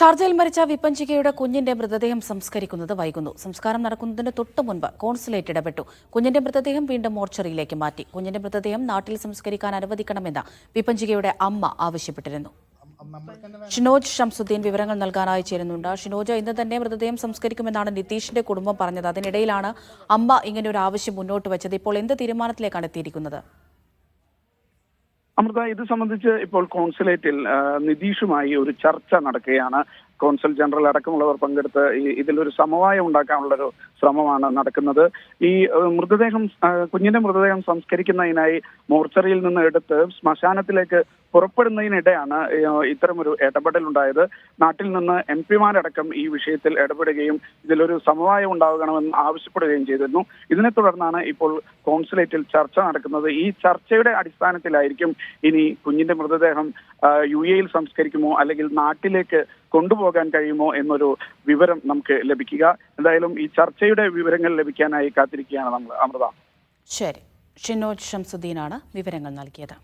ഷാർജയിൽ മരിച്ച വിപ്പഞ്ചികയുടെ കുഞ്ഞിന്റെ മൃതദേഹം സംസ്കരിക്കുന്നത് വൈകുന്നു. സംസ്കാരം നടക്കുന്നതിന് തൊട്ടു മുൻപ് കോൺസുലേറ്റ് ഇടപെട്ടു. കുഞ്ഞിന്റെ മൃതദേഹം വീണ്ടും മോർച്ചറിയിലേക്ക് മാറ്റി. കുഞ്ഞിന്റെ മൃതദേഹം നാട്ടിൽ സംസ്കരിക്കാൻ അനുവദിക്കണമെന്ന് വിപ്പഞ്ചികയുടെ അമ്മ ആവശ്യപ്പെട്ടിരുന്നു. ഷിനോജ് ഷംസുദ്ദീൻ വിവരങ്ങൾ നൽകാനായി ചേരുന്നുണ്ട്. ഷിനോജ ഇന്ന് തന്നെ മൃതദേഹം സംസ്കരിക്കുമെന്നാണ് നിതീഷിന്റെ കുടുംബം പറഞ്ഞത്. അതിനിടയിലാണ് അമ്മ ഇങ്ങനെ ഒരു ആവശ്യം മുന്നോട്ട് വെച്ചത്. ഇപ്പോൾ എന്ത് തീരുമാനത്തിലേക്കാണ് എത്തിയിരിക്കുന്നത്? അമൃത ഇത് സംബന്ധിച്ച് ഇപ്പോൾ കോൺസുലേറ്റിൽ നിതീഷുമായി ഒരു ചർച്ച നടക്കുകയാണ്. കോൺസുൽ ജനറൽ അടക്കമുള്ളവർ പങ്കെടുത്ത് ഈ- ഇതിലൊരു സമവായം ഉണ്ടാക്കാനുള്ളൊരു ശ്രമമാണ് നടക്കുന്നത്. ഈ മൃതദേഹം കുഞ്ഞിന്റെ മൃതദേഹം സംസ്കരിക്കുന്നതിനായി മോർച്ചറിയിൽ നിന്ന് എടുത്ത് ശ്മശാനത്തിലേക്ക് പുറപ്പെടുന്നതിനിടെയാണ് ഇത്തരമൊരു ഇടപെടൽ ഉണ്ടായത്. നാട്ടിൽ നിന്ന് എം പിമാരടക്കം ഈ വിഷയത്തിൽ ഇടപെടുകയും ഇതിലൊരു സമവായം ഉണ്ടാകണമെന്ന് ആവശ്യപ്പെടുകയും ചെയ്തിരുന്നു. ഇതിനെ തുടർന്നാണ് ഇപ്പോൾ കോൺസുലേറ്റിൽ ചർച്ച നടക്കുന്നത്. ഈ ചർച്ചയുടെ അടിസ്ഥാനത്തിലായിരിക്കും ഇനി കുഞ്ഞിന്റെ മൃതദേഹം യു എയിൽ സംസ്കരിക്കുമോ അല്ലെങ്കിൽ നാട്ടിലേക്ക് കൊണ്ടുപോകാൻ കഴിയുമോ എന്നൊരു വിവരം നമുക്ക് ലഭിക്കുക. എന്തായാലും ഈ ചർച്ചയുടെ വിവരങ്ങൾ ലഭിക്കാനായി കാത്തിരിക്കുകയാണ് നമ്മൾ അമൃത. ശരി. ഷിനോജ് ഷംസുദ്ദീനാണ് വിവരങ്ങൾ നൽകിയത്.